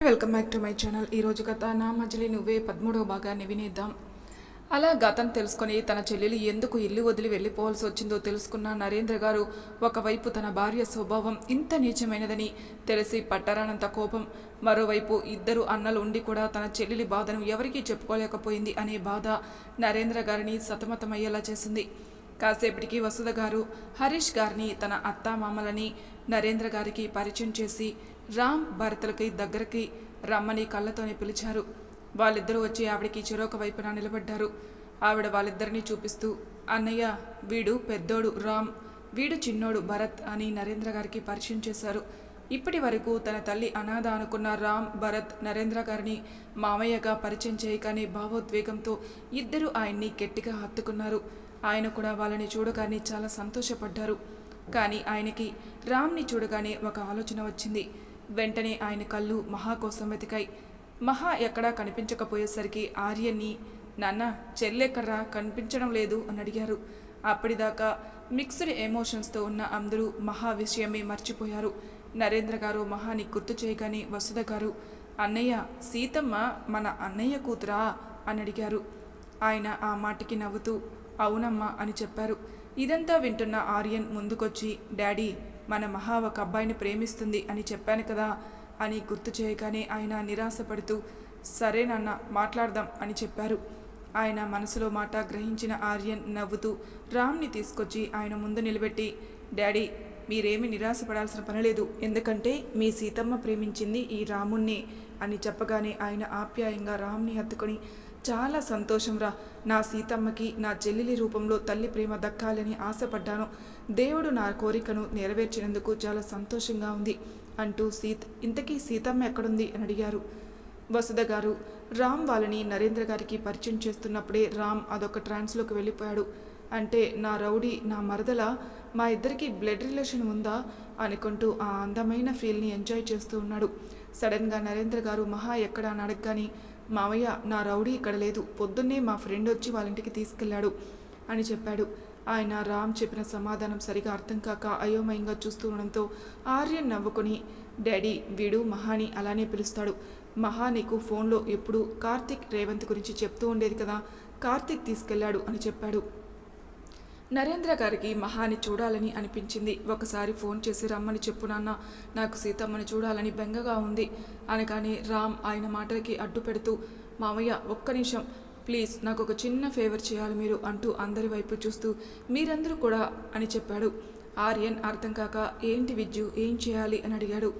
Welcome back to my channel ఈరోజు కథ నా మజిలి నువ్వే పదమూడవ భాగాన్ని వినేద్దాం. అలా గతం తెలుసుకొని తన చెల్లెలు ఎందుకు ఇల్లు వదిలి వెళ్ళిపోవాల్సి వచ్చిందో తెలుసుకున్న నరేంద్ర గారు ఒకవైపు తన భార్య స్వభావం ఇంత నీచమైనదని తెలిసి పట్టరానంత కోపం మరోవైపు ఇద్దరు అన్నలు ఉండి కూడా తన చెల్లెలి బాధను ఎవరికీ చెప్పుకోలేకపోయింది అనే బాధ నరేంద్ర గారిని సతమతమయ్యేలా చేసింది. కాసేపటికి వసుధ గారు హరీష్ గారిని తన అత్తామామలని నరేంద్ర గారికి పరిచయం చేసి రామ్ భరతులకి దగ్గరికి రమ్మని కళ్ళతోనే పిలిచారు. వాళ్ళిద్దరూ వచ్చి ఆవిడకి చెరొక వైపున నిలబడ్డారు. ఆవిడ వాళ్ళిద్దరినీ చూపిస్తూ అన్నయ్య వీడు పెద్దోడు రామ్ వీడు చిన్నోడు భరత్ అని నరేంద్ర గారికి పరిచయం చేశారు. ఇప్పటి వరకు తన తల్లి అనాథ అనుకున్న రామ్ భరత్ నరేంద్ర గారిని మామయ్యగా పరిచయం చేయగానే భావోద్వేగంతో ఇద్దరు ఆయన్ని గట్టిగా హత్తుకున్నారు. ఆయన కూడా వాళ్ళని చూడగానే చాలా సంతోషపడ్డారు. కానీ ఆయనకి రామ్ని చూడగానే ఒక ఆలోచన వచ్చింది. వెంటనే ఆయన కళ్ళు మహా కోసం వెతికాయి. మహా ఎక్కడా కనిపించకపోయేసరికి ఆర్యన్ని నాన్న చెల్లెక్కడ్రా? కనిపించడం లేదు అని అడిగారు. అప్పటిదాకా మిక్స్డ్ ఎమోషన్స్తో ఉన్న అందరూ మహా విషయమే మర్చిపోయారు. నరేంద్ర గారు మహాని గుర్తు చేయగానే వసుధ గారు అన్నయ్య సీతమ్మ మన అన్నయ్య కూతురా అని అడిగారు. ఆయన ఆ మాటకి నవ్వుతూ అవునమ్మా అని చెప్పారు. ఇదంతా వింటున్న ఆర్యన్ ముందుకొచ్చి డాడీ మన మహా ఒక అబ్బాయిని ప్రేమిస్తుంది అని చెప్పాను కదా అని గుర్తు చేయగానే ఆయన నిరాశపడుతూ సరే నాన్న మాట్లాడదాం అని చెప్పారు. ఆయన మనసులో మాట గ్రహించిన ఆర్యన్ నవ్వుతూ రామ్ని తీసుకొచ్చి ఆయన ముందు నిలబెట్టి డాడీ మీరేమి నిరాశపడాల్సిన పనిలేదు ఎందుకంటే మీ సీతమ్మ ప్రేమించింది ఈ రాముణ్ణి అని చెప్పగానే ఆయన ఆప్యాయంగా రామ్ని హత్తుకొని చాలా సంతోషంరా. నా సీతమ్మకి నా చెల్లెలి రూపంలో తల్లి ప్రేమ దక్కాలని ఆశపడ్డాను. దేవుడు నా కోరికను నెరవేర్చినందుకు చాలా సంతోషంగా ఉంది అంటూ సీత్ ఇంతకీ సీతమ్మ ఎక్కడుంది? అని అడిగారు. వసుధ గారు రామ్ వాళ్ళని నరేంద్ర గారికి పరిచయం చేస్తున్నప్పుడే రామ్ అదొక ట్రాన్స్లోకి వెళ్ళిపోయాడు. అంటే నా రౌడీ నా మరదల? మా ఇద్దరికి బ్లడ్ రిలేషన్ ఉందా? అనుకుంటూ ఆ అందమైన ఫీల్ని ఎంజాయ్ చేస్తూ ఉన్నాడు. సడన్గా నరేంద్ర గారు మహా ఎక్కడ అని అడగగాని మావయ్య నా రౌడీ ఇక్కడ లేదు. పొద్దున్నే మా ఫ్రెండ్ వచ్చి వాళ్ళ ఇంటికి తీసుకెళ్ళాడు అని చెప్పాడు. ఆయన రామ్ చెప్పిన సమాధానం సరిగా అర్థం కాక అయోమయంగా చూస్తూ ఉండడంతో ఆర్యన్ నవ్వుకొని డాడీ వీడు మహాని అలానే పిలుస్తాడు. మహా నీకు ఫోన్లో ఎప్పుడు కార్తిక్ రేవంత్ గురించి చెప్తూ ఉండేది కదా కార్తిక్ తీసుకెళ్ళాడు అని చెప్పాడు. నరేంద్ర గారికి మహాని చూడాలని అనిపించింది. ఒకసారి ఫోన్ చేసి రమ్మని చెప్పు నాన్న నాకు సీతమ్మని చూడాలని బెంగగా ఉంది అనగానే రామ్ ఆయన మాటలకి అడ్డు పెడుతూ మామయ్య ఒక్క నిమిషం ప్లీజ్ నాకు ఒక చిన్న ఫేవర్ చేయాలి మీరు అంటూ అందరి వైపు చూస్తూ మీరందరూ కూడా అని చెప్పాడు. ఆర్యన్ అర్థం కాక ఏంటి విద్యు ఏం చేయాలి అని అడిగాడు.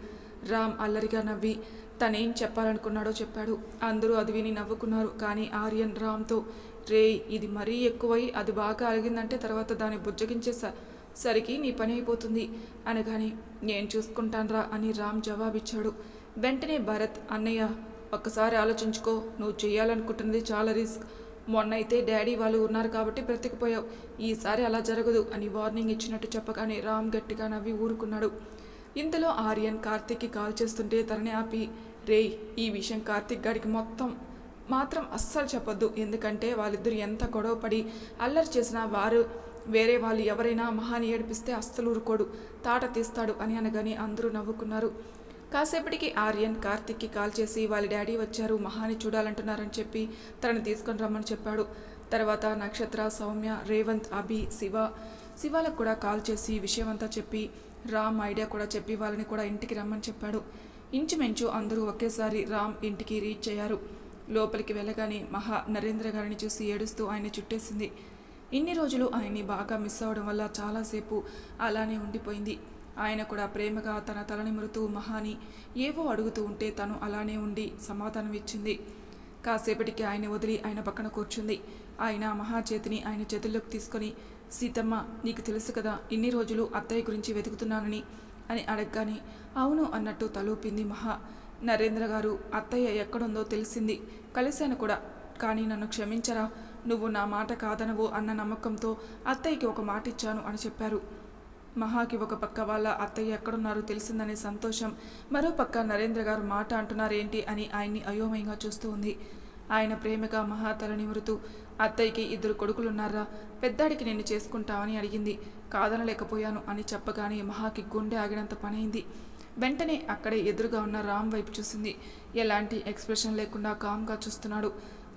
రామ్ అల్లరిగా నవ్వి తనేం చెప్పాలనుకున్నాడో చెప్పాడు. అందరూ అది విని నవ్వుకున్నారు కానీ ఆర్యన్ రామ్తో రే ఇది మరీ ఎక్కువై అది బాగా అలిగిందంటే తర్వాత దాన్ని బుజ్జగించే స- సరికి నీ పని అయిపోతుంది. అనగానే నేను చూసుకుంటాన్రా అని రామ్ జవాబిచ్చాడు. వెంటనే భరత్ అన్నయ్య ఒక్కసారి ఆలోచించుకో నువ్వు చేయాలనుకుంటున్నది చాలా రిస్క్. మొన్నైతే డాడీ వాళ్ళు ఉన్నారు కాబట్టి బ్రతికిపోయావు. ఈసారి అలా జరగదు అని వార్నింగ్ ఇచ్చినట్టు చెప్పగానే రామ్ గట్టిగా నవ్వి ఊరుకున్నాడు. ఇంతలో ఆర్యన్ కార్తిక్కి కాల్ చేస్తుంటే తనని ఆపి రేయ్ ఈ విషయం కార్తిక్ గారికి మొత్తం మాత్రం అస్సలు చెప్పొద్దు. ఎందుకంటే వాళ్ళిద్దరు ఎంత గొడవపడి అల్లరి చేసినా వారు వేరే వాళ్ళు ఎవరైనా మహాని ఏడిపిస్తే అస్సలు ఊరుకోడు. తాట తీస్తాడు అని అనగానే అందరూ నవ్వుకున్నారు. కాసేపటికి ఆర్యన్ కార్తిక్కి కాల్ చేసి వాళ్ళ డాడీ వచ్చారు. మహాని చూడాలంటున్నారని చెప్పి తనని తీసుకొని రమ్మని చెప్పాడు. తర్వాత నక్షత్ర సౌమ్య రేవంత్ అభి శివ శివాలకు కూడా కాల్ చేసి విషయం అంతా చెప్పి రామ్ ఐడియా కూడా చెప్పి వాళ్ళని కూడా ఇంటికి రమ్మని చెప్పాడు. ఇంచుమించు అందరూ ఒకేసారి రామ్ ఇంటికి రీచ్ అయ్యారు. లోపలికి వెళ్ళగానే మహా నరేంద్ర గారిని చూసి ఏడుస్తూ ఆయన చుట్టేసింది. ఇన్ని రోజులు ఆయన్ని బాగా మిస్ అవడం వల్ల చాలాసేపు అలానే ఉండిపోయింది. ఆయన కూడా ప్రేమగా తన తలనిమురుతూ మహాని ఏవో అడుగుతూ ఉంటే తను అలానే ఉండి సమాధానం ఇచ్చింది. కాసేపటికి ఆయన వదిలి ఆయన పక్కన కూర్చుంది. ఆయన మహా చేతిని ఆయన చేతుల్లోకి తీసుకొని సీతమ్మ నీకు తెలుసు కదా ఇన్ని రోజులు అత్తయ్య గురించి వెతుకుతున్నానని అని అడగగానే అవును అన్నట్టు తలూపింది మహా. నరేంద్ర గారు అత్తయ్య ఎక్కడుందో తెలిసింది. కలిశాను కూడా. కానీ నన్ను క్షమించరా. నువ్వు నా మాట కాదనవు అన్న నమ్మకంతో అత్తయ్యకి ఒక మాట ఇచ్చాను అని చెప్పారు. మహాకి ఒక పక్క వాళ్ళ అత్తయ్య ఎక్కడున్నారో తెలిసిందనే సంతోషం. మరో పక్క నరేంద్ర గారు మాట అంటున్నారేంటి అని ఆయన్ని అయోమయంగా చూస్తూ ఉంది. ఆయన ప్రేమగా మహా తల అత్తయ్యకి ఇద్దరు కొడుకులున్నారా? పెద్దాడికి నిన్ను చేసుకుంటావని అడిగింది. కాదనలేకపోయాను అని చెప్పగానే మహాకి గుండె ఆగినంత పనైంది. వెంటనే అక్కడే ఎదురుగా ఉన్న రామ్ వైపు చూసింది. ఎలాంటి ఎక్స్ప్రెషన్ లేకుండా కామ్గా చూస్తున్నాడు.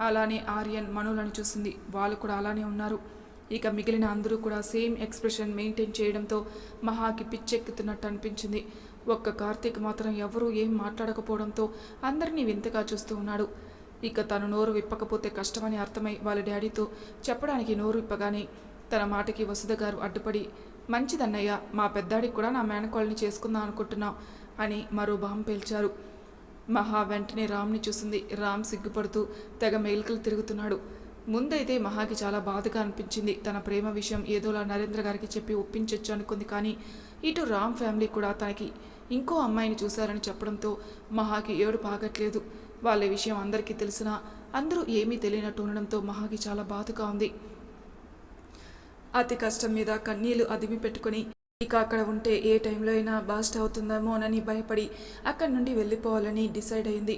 అలానే ఆర్యన్ మనులను చూసింది. వాళ్ళు కూడా అలానే ఉన్నారు. ఇక మిగిలిన అందరూ కూడా సేమ్ ఎక్స్ప్రెషన్ మెయింటైన్ చేయడంతో మహాకి పిచ్చెక్కుతున్నట్టు అనిపించింది. ఒక్క కార్తీక్ మాత్రం ఎవరూ ఏం మాట్లాడకపోవడంతో అందరినీ వింతగా చూస్తూ ఉన్నాడు. ఇక తను నోరు విప్పకపోతే కష్టమని అర్థమై వాళ్ళ డాడీతో చెప్పడానికి నోరు విప్పగానే తన మాటకి వసుధ గారు అడ్డుపడి మంచిదన్నయ్య మా పెద్దాడికి కూడా నా మేనకోళ్ళని చేసుకుందాం అనుకుంటున్నాం అని మరో బాంబు పేల్చారు. మహా వెంటనే రామ్ని చూసింది. రామ్ సిగ్గుపడుతూ తెగ మేల్కలు తిరుగుతున్నాడు. ముందైతే మహాకి చాలా బాధగా అనిపించింది. తన ప్రేమ విషయం ఏదోలా నరేంద్ర గారికి చెప్పి ఒప్పించొచ్చు అనుకుంది కానీ ఇటు రామ్ ఫ్యామిలీ కూడా తనకి ఇంకో అమ్మాయిని చూశారని చెప్పడంతో మహాకి ఏడు పాగట్లేదు వాళ్ళ విషయం అందరికీ తెలిసినా అందరూ ఏమీ తెలియనట్టు ఉండడంతో మహాకి చాలా బాధగా ఉంది. అతి కష్టం మీద కన్నీళ్ళు అదిమి పెట్టుకుని ఇక అక్కడ ఉంటే ఏ టైంలో అయినా బాస్ట్ అవుతుందేమోనని భయపడి అక్కడి నుండి వెళ్ళిపోవాలని డిసైడ్ అయింది.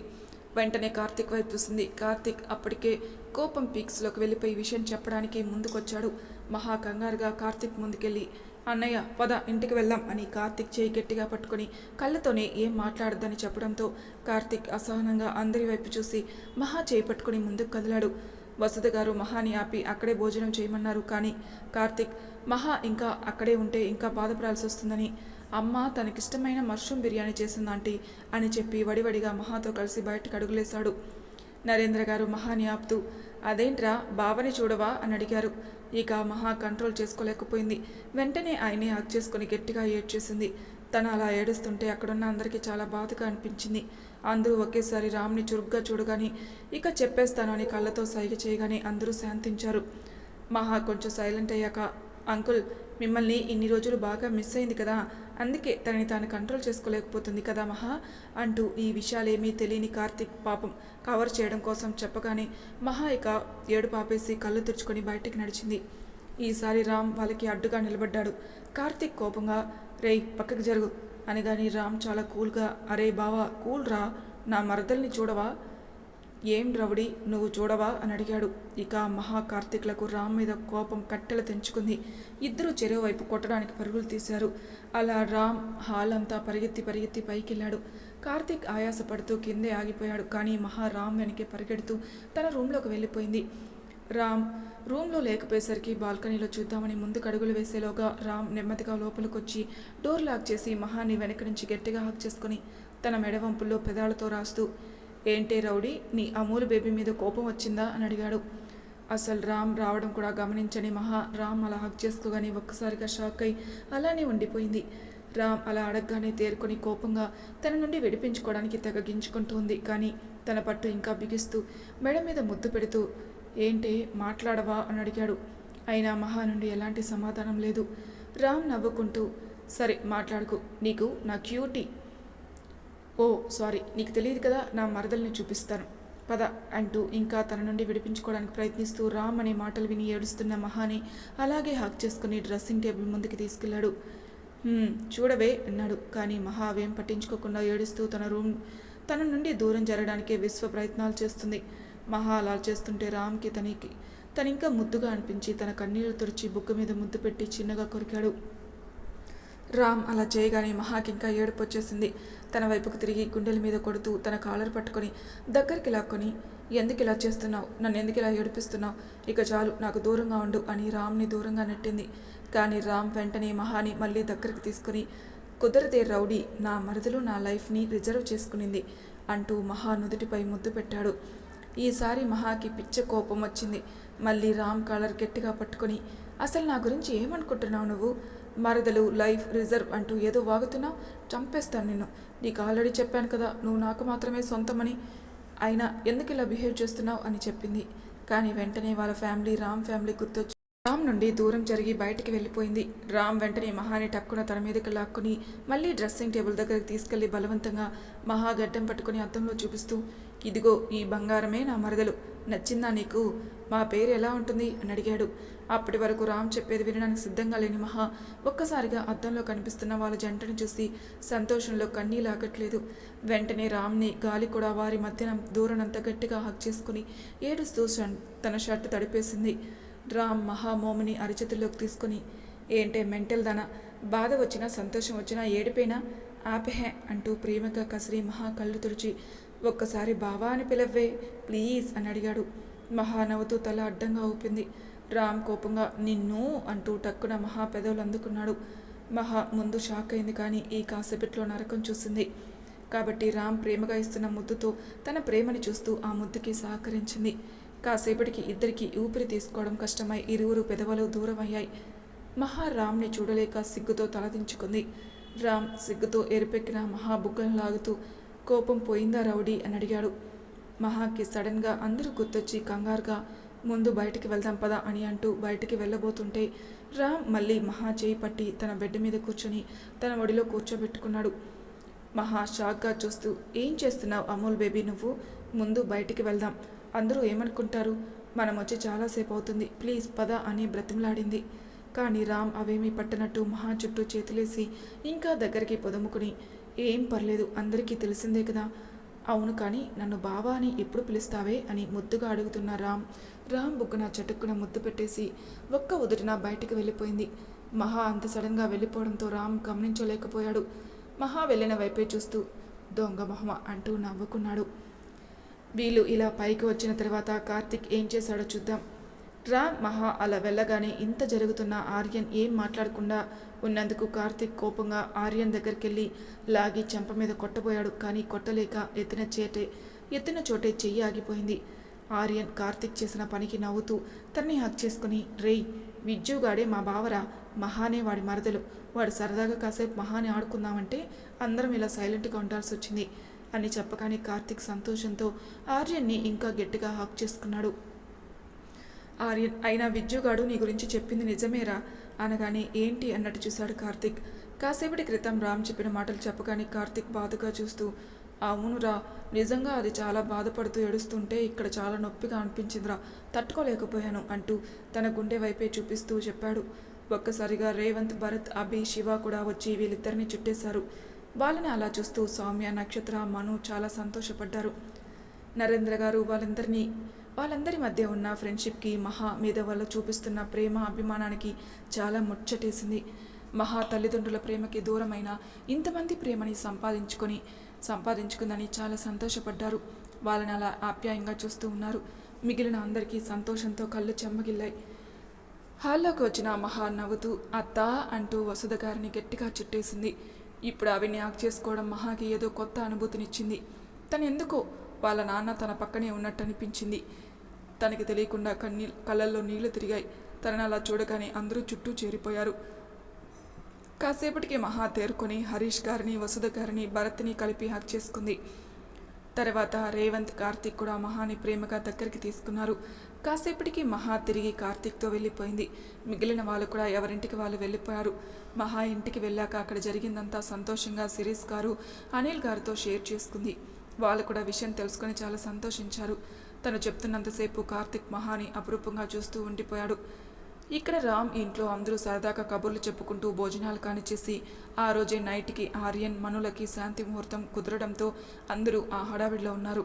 వెంటనే కార్తిక్ వైపు చూసింది. కార్తిక్ అప్పటికే కోపం పీక్స్లోకి వెళ్ళిపోయి విషయం చెప్పడానికి ముందుకొచ్చాడు. మహా కంగారుగా కార్తిక్ ముందుకెళ్ళి అన్నయ్య పద ఇంటికి వెళ్దాం అని కార్తిక్ చేయి గట్టిగా పట్టుకొని కళ్ళతోనే ఏం మాట్లాడద్దని చెప్పడంతో కార్తిక్ అసహనంగా అందరి వైపు చూసి మహా చేయి పట్టుకొని ముందుకు కదిలాడు. వసుధ గారు మహాని ఆపి అక్కడే భోజనం చేయమన్నారు. కానీ కార్తిక్ మహా ఇంకా అక్కడే ఉంటే ఇంకా బాధపడాల్సి వస్తుందని. అమ్మ తనకిష్టమైన మష్రూమ్ బిర్యానీ చేసిందంటీ అని చెప్పి వడివడిగా మహాతో కలిసి బయటకు అడుగులేశాడు. నరేంద్ర గారు మహాని ఆపుతూ అదేంట్రా బావని చూడవా? అని అడిగారు. ఇక మహా కంట్రోల్ చేసుకోలేకపోయింది. వెంటనే ఆయన్ని హక్ చేసుకుని గట్టిగా ఏడ్చేసింది. తను అలా ఏడుస్తుంటే అక్కడున్న అందరికీ చాలా బాధగా అనిపించింది. అందరూ ఒకేసారి రామ్ని చురుగ్గా చూడగానే ఇక చెప్పేస్తాను అని కళ్ళతో సైగ చేయగానే అందరూ శాంతించారు. మహా కొంచెం సైలెంట్ అయ్యాక అంకుల్ మిమ్మల్ని ఇన్ని రోజులు బాగా మిస్ అయింది కదా అందుకే తనని తాను కంట్రోల్ చేసుకోలేకపోతుంది కదా మహా అంటూ ఈ విషయాలేమీ తెలియని కార్తిక్ పాపం కవర్ చేయడం కోసం చెప్పగానే మహా ఇక ఏడు పాపేసి కళ్ళు తుడుచుకొని బయటికి నడిచింది. ఈసారి రామ్ వాళ్ళకి అడ్డుగా నిలబడ్డాడు. కార్తిక్ కోపంగా రేయ్ పక్కకి జరుగు. అని కానీ రామ్ చాలా కూల్గా అరే బావా కూల్ రా నా మరదల్ని చూడవా? ఏం రవుడి నువ్వు చూడవా? అని అడిగాడు. ఇక మహాకార్తిక్లకు రామ్ మీద కోపం కట్టెలు తెంచుకుంది. ఇద్దరు చెరువు వైపు కొట్టడానికి పరుగులు తీశారు. అలా రామ్ హాల్ అంతా పరిగెత్తి పరిగెత్తి పైకెళ్ళాడు. కార్తీక్ ఆయాసపడుతూ కిందే ఆగిపోయాడు. కానీ మహా రామ్ వెనకే పరిగెడుతూ తన రూమ్లోకి వెళ్ళిపోయింది. రామ్ రూమ్లో లేకపోయేసరికి బాల్కనీలో చూద్దామని ముందుకు అడుగులు వేసేలోగా రామ్ నెమ్మదిగా లోపలికొచ్చి డోర్ లాక్ చేసి మహాని వెనక నుంచి గట్టిగా హక్ చేసుకుని తన మెడవంపుల్లో పెదాలతో రాస్తూ ఏంటే రౌడీ నీ అమూలు బేబీ మీద కోపం వచ్చిందా? అని అడిగాడు. అసలు రామ్ రావడం కూడా గమనించని మహా రామ్ అలా హక్ చేసుకోగానే ఒక్కసారిగా షాక్ అయి అలానే ఉండిపోయింది. రామ్ అలా అడగగానే తేరుకొని కోపంగా తన నుండి విడిపించుకోవడానికి తెగగించుకుంటూ ఉంది. కానీ తన పట్టు ఇంకా బిగిస్తూ మెడ మీద ముద్దు పెడుతూ ఏంటి మాట్లాడవా అని అడిగాడు. అయినా మహా నుండి ఎలాంటి సమాధానం లేదు. రామ్ నవ్వుకుంటూ సరే మాట్లాడుకు నీకు నా క్యూటీ. ఓ సారీ నీకు తెలియదు కదా నా మరదల్ని చూపిస్తాను. పద అంటూ ఇంకా తన నుండి విడిపించుకోవడానికి ప్రయత్నిస్తూ రామ్ అనే మాటలు విని ఏడుస్తున్న మహాని అలాగే హక్ చేసుకుని డ్రెస్సింగ్ టేబుల్ ముందుకు తీసుకెళ్ళాడు చూడవే అన్నాడు. కానీ మహా అవేం పట్టించుకోకుండా ఏడుస్తూ తన రూమ్ తన నుండి దూరం జరగడానికి విశ్వ ప్రయత్నాలు చేస్తుంది. మహా అలా చేస్తుంటే రామ్కి తనకి తనింకా ముద్దుగా అనిపించి తన కన్నీళ్ళు తుడిచి బుగ్గ మీద ముద్దు పెట్టి చిన్నగా కొరికాడు. రామ్ అలా చేయగానే మహాకి ఇంకా ఏడుపు వచ్చేసింది. తన వైపుకు తిరిగి గుండెల మీద కొడుతూ తన కాలర్ పట్టుకొని దగ్గరికి లాక్కొని ఎందుకు ఇలా చేస్తున్నావు? నన్ను ఎందుకు ఇలా ఏడిపిస్తున్నావు? ఇక చాలు నాకు దూరంగా ఉండు అని రామ్ని దూరంగా నెట్టింది. కానీ రామ్ వెంటనే మహాని మళ్ళీ దగ్గరికి తీసుకుని కుదరదే రౌడీ నా మరదలు నా లైఫ్ని రిజర్వ్ చేసుకునింది అంటూ మహా నుదుటిపై ముద్దు పెట్టాడు. ఈసారి మహాకి పిచ్చ కోపం వచ్చింది. మళ్ళీ రామ్ కాలర్ గట్టిగా పట్టుకొని అసలు నా గురించి ఏమనుకుంటున్నావు నువ్వు? మరదలు లైఫ్ రిజర్వ్ అంటూ ఏదో వాగుతున్నావు చంపేస్తాను నిన్ను. నీకు ఆల్రెడీ చెప్పాను కదా నువ్వు నాకు మాత్రమే సొంతమని. అయినా ఎందుకు ఇలా బిహేవ్ చేస్తున్నావు? అని చెప్పింది. కానీ వెంటనే వాళ్ళ ఫ్యామిలీ రామ్ ఫ్యామిలీ గుర్తొచ్చి రామ్ నుండి దూరం జరిగి బయటికి వెళ్ళిపోయింది. రామ్ వెంటనే మహాని టక్కున తన మీదకి లాక్కుని మళ్ళీ డ్రెస్సింగ్ టేబుల్ దగ్గరికి తీసుకెళ్ళి బలవంతంగా మహా గడ్డం పట్టుకుని అద్దంలో చూపిస్తూ ఇదిగో ఈ బంగారమే నా మరదలు. నచ్చిందా నీకు? మా పేరు ఎలా ఉంటుంది? అని అడిగాడు. అప్పటి వరకు రామ్ చెప్పేది వినడానికి సిద్ధంగా లేని మహా ఒక్కసారిగా అద్దంలో కనిపిస్తున్న వాళ్ళ జంటను చూసి సంతోషంలో కన్నీళ్ళు ఆగట్లేదు. వెంటనే రామ్ని గాలి కూడా వారి మధ్యన దూరనంత గట్టిగా హక్ చేసుకుని ఏడుస్తూ తన షర్ట్ తడిపేసింది. రామ్ మహామోముని అరచేతుల్లోకి తీసుకుని ఏంటే మెంటల్ దన బాధ వచ్చినా సంతోషం వచ్చినా ఏడిపోయినా ఆపెహే అంటూ ప్రేమగా కసిరి మహా కళ్ళు తుడిచి ఒక్కసారి బావా అని పిలవ్వే ప్లీజ్ అని అడిగాడు. మహా నవ్వుతూ తల అడ్డంగా ఊపింది. రామ్ కోపంగా నిన్ను అంటూ టక్కున మహా పెదవులు అందుకున్నాడు. మహా ముందు షాక్ అయింది కానీ ఈ కాసేపట్లో నరకం చూసింది. కాబట్టి రామ్ ప్రేమగా ఇస్తున్న ముద్దుతో తన ప్రేమని చూస్తూ ఆ ముద్దుకి సహకరించింది. కాసేపటికి ఇద్దరికి ఊపిరి తీసుకోవడం కష్టమై ఇరువురు పెదవులు దూరమయ్యాయి. మహా రామ్ని చూడలేక సిగ్గుతో తలదించుకుంది. రామ్ సిగ్గుతో ఎరిపెక్కిన మహా బుగ్గను లాగుతూ కోపం పోయిందా రౌడీ? అని అడిగాడు. మహాకి సడన్గా అందరూ గుర్తొచ్చి కంగారుగా ముందు బయటికి వెళ్దాం పదా అని అంటూ బయటికి వెళ్ళబోతుంటే రామ్ మళ్ళీ మహా చేయి పట్టి తన బెడ్ మీద కూర్చొని తన ఒడిలో కూర్చోబెట్టుకున్నాడు. మహా షాక్గా చూస్తూ ఏం చేస్తున్నావు అమూల్ బేబీ నువ్వు? ముందు బయటికి వెళ్దాం. అందరూ ఏమనుకుంటారు? మనం వచ్చి చాలాసేపు అవుతుంది ప్లీజ్ పద అని బ్రతిమలాడింది. కానీ రామ్ అవేమీ పట్టనట్టు మహా చుట్టూ చేతులేసి ఇంకా దగ్గరికి పొదుముకుని ఏం పర్లేదు అందరికీ తెలిసిందే కదా. అవును కానీ నన్ను బావా అని ఎప్పుడు పిలుస్తావే? అని ముద్దుగా అడుగుతున్న రామ్ రామ్ బుగ్గన చటుక్కున ముద్దు పెట్టేసి ఒక్క ఉదుటిన బయటికి వెళ్ళిపోయింది. మహా అంత సడన్గా వెళ్ళిపోవడంతో రామ్ గమనించలేకపోయాడు. మహా వెళ్ళిన వైపే చూస్తూ దొంగ మహమ అంటూ నవ్వుకున్నాడు. వీళ్ళు ఇలా పైకి వచ్చిన తర్వాత కార్తిక్ ఏం చేశాడో చూద్దాం. రా మహా అలా వెళ్ళగానే ఇంత జరుగుతున్న ఆర్యన్ ఏం మాట్లాడకుండా ఉన్నందుకు కార్తిక్ కోపంగా ఆర్యన్ దగ్గరికి వెళ్ళి లాగి చెంప మీద కొట్టబోయాడు కానీ కొట్టలేక ఎత్తిన చేటే ఎత్తిన చోటే చెయ్యి ఆగిపోయింది. ఆర్యన్ కార్తిక్ చేసిన పనికి నవ్వుతూ తన్ని హక్ చేసుకుని రేయ్ విజ్జుగాడే మా బావరా మహానే వాడి మరదలు. వాడు సరదాగా కాసేపు మహాని ఆడుకుందామంటే అందరం ఇలా సైలెంట్గా ఉండాల్సి వచ్చింది. అని చెప్పగానే కార్తిక్ సంతోషంతో ఆర్యన్ని ఇంకా గట్టిగా హాక్ చేసుకున్నాడు. ఆర్యన్ అయినా విద్యుగాడు నీ గురించి చెప్పింది నిజమేరా? అనగానే ఏంటి అన్నట్టు చూశాడు కార్తిక్. కాసేపటి క్రితం రామ్ చెప్పిన మాటలు చెప్పగానే కార్తిక్ బాధగా చూస్తూ అవునురా నిజంగా అది చాలా బాధపడుతూ ఏడుస్తుంటే ఇక్కడ చాలా నొప్పిగా అనిపించిందిరా తట్టుకోలేకపోయాను అంటూ తన గుండె వైపే చూపిస్తూ చెప్పాడు. ఒక్కసారిగా రేవంత్ భరత్ అభి శివ కూడా వచ్చి వీళ్ళిద్దరిని చుట్టేశారు. వాళ్ళని అలా చూస్తూ సౌమ్య నక్షత్ర మను చాలా సంతోషపడ్డారు. నరేంద్ర గారు వాళ్ళందరినీ వాళ్ళందరి మధ్య ఉన్న ఫ్రెండ్షిప్కి మహా మీద వాళ్ళు చూపిస్తున్న ప్రేమ అభిమానానికి చాలా ముచ్చటేసింది. మహా తల్లిదండ్రుల ప్రేమకి దూరమైన ఇంతమంది ప్రేమని సంపాదించుకొని సంపాదించుకుందని చాలా సంతోషపడ్డారు. వాళ్ళని అలా ఆప్యాయంగా చూస్తూ ఉన్నారు. మిగిలిన అందరికీ సంతోషంతో కళ్ళు చెమ్మగిల్లాయి. హాల్లోకి వచ్చిన మహా నవ్వుతూ అత్తా అంటూ వసుధ గారిని గట్టిగా చుట్టేసింది. ఇప్పుడు అవిని యాక్ చేసుకోవడం మహాకి ఏదో కొత్త అనుభూతినిచ్చింది. తను ఎందుకో వాళ్ళ నాన్న తన పక్కనే ఉన్నట్టు అనిపించింది తనకి తెలియకుండా కన్నీ కళ్ళల్లో నీళ్ళు తిరిగాయి. తనని అలా చూడగానే అందరూ చుట్టూ చేరిపోయారు. కాసేపటికి మహా తేరుకొని హరీష్ గారిని వసుధ గారిని భరత్ని కలిపి హక్ చేసుకుంది. తర్వాత రేవంత్ కార్తీక్ కూడా మహాని ప్రేమగా దగ్గరికి తీసుకున్నారు. కాసేపటికి మహా తిరిగి కార్తీక్తో వెళ్ళిపోయింది. మిగిలిన వాళ్ళు కూడా ఎవరింటికి వాళ్ళు వెళ్ళిపోయారు. మహా ఇంటికి వెళ్ళాక అక్కడ జరిగిందంతా సంతోషంగా సిరీస్ గారు అనిల్ గారితో షేర్ చేసుకుంది. వాళ్ళు కూడా విషయం తెలుసుకొని చాలా సంతోషించారు. తను చెప్తున్నంతసేపు కార్తిక్ మహాని అపురూపంగా చూస్తూ ఉండిపోయాడు. ఇక్కడ రామ్ ఇంట్లో అందరూ సరదాగా కబుర్లు చెప్పుకుంటూ భోజనాలు కానిచ్చేసి ఆ రోజే నైట్కి ఆర్యన్ మనులకి శాంతి ముహూర్తం కుదరడంతో అందరూ ఆ హడావిడిలో ఉన్నారు.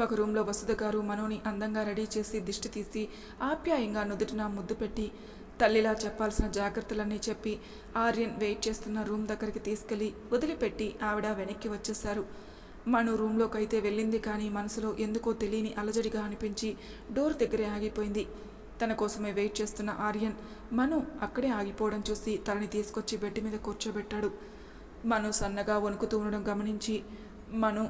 ఒక రూమ్లో వసుధ గారు మనోని అందంగా రెడీ చేసి దిష్టి తీసి ఆప్యాయంగా నుదుటిన ముద్దు పెట్టి తల్లిలా చెప్పాల్సిన జాగ్రత్తలన్నీ చెప్పి ఆర్యన్ వెయిట్ చేస్తున్న రూమ్ దగ్గరికి తీసుకెళ్ళి వదిలిపెట్టి ఆవిడ వెనక్కి వచ్చేశారు. మను రూమ్లోకి అయితే వెళ్ళింది కానీ మనసులో ఎందుకో తెలియని అలజడిగా అనిపించి డోర్ దగ్గరే ఆగిపోయింది. తన కోసమే వెయిట్ చేస్తున్న ఆర్యన్ మను అక్కడే ఆగిపోవడం చూసి తనని తీసుకొచ్చి బెడ్ మీద కూర్చోబెట్టాడు. మను సన్నగా వణుకుతూ ఉండడం గమనించి మను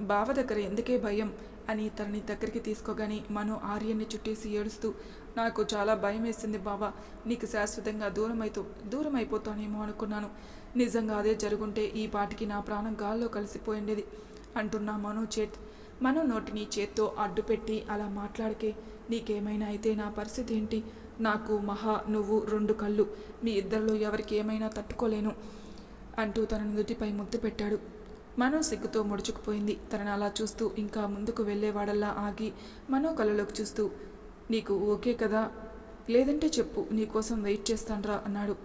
బావ దగ్గర ఎందుకే భయం? అని తనని దగ్గరికి తీసుకోగానే మను ఆర్యన్ని చుట్టేసి ఏడుస్తూ నాకు చాలా భయం వేసింది బావా. నీకు శాశ్వతంగా దూరం అయితో దూరం అయిపోతానేమో అనుకున్నాను. నిజంగా అదే జరుగుంటే ఈ పాటికి నా ప్రాణం గాల్లో కలిసిపోయిండేది అంటున్నా మను చేత్ మను నోటిని చేత్తో అడ్డుపెట్టి అలా మాట్లాడికే నీకేమైనా అయితే నా పరిస్థితి ఏంటి? నాకు మహా నువ్వు రెండు కళ్ళు. మీ ఇద్దరిలో ఎవరికి ఏమైనా తట్టుకోలేను అంటూ తన నుదుటిపై ముద్దు పెట్టాడు. మనో సిగ్గుతో ముడుచుకుపోయింది. తనని అలా చూస్తూ ఇంకా ముందుకు వెళ్ళేవాడల్లా ఆగి మనో కళ్ళలోకి చూస్తూ నీకు ఓకే కదా? లేదంటే చెప్పు నీకోసం వెయిట్ చేస్తాన్రా అన్నాడు.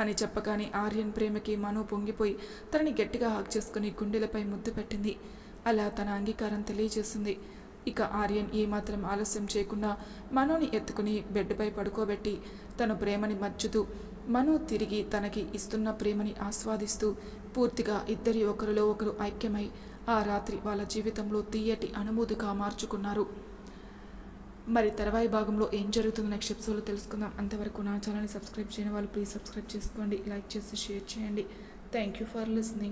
అని చెప్పగానే ఆర్యన్ ప్రేమకి మనో పొంగిపోయి తనని గట్టిగా హాక్ చేసుకుని గుండెలపై ముద్దు పెట్టింది. అలా తన అంగీకారం తెలియజేసింది. ఇక ఆర్యన్ ఏమాత్రం ఆలస్యం చేయకుండా మనోని ఎత్తుకుని బెడ్పై పడుకోబెట్టి తన ప్రేమని మచ్చుతూ మను తిరిగి తనకి ఇస్తున్న ప్రేమని ఆస్వాదిస్తూ పూర్తిగా ఇద్దరి ఒకరిలో ఒకరు ఐక్యమై ఆ రాత్రి వాళ్ళ జీవితంలో తీయటి అనుభూతిగా మార్చుకున్నారు. మరి తర్వాయి భాగంలో ఏం జరుగుతుందో నెక్స్ట్ ఎపిసోడ్లో తెలుసుకుందాం. అంతవరకు నా ఛానల్ని సబ్స్క్రైబ్ చేయని వాళ్ళు ప్లీజ్ సబ్స్క్రైబ్ చేసుకోండి. లైక్ చేసి షేర్ చేయండి. Thank you for listening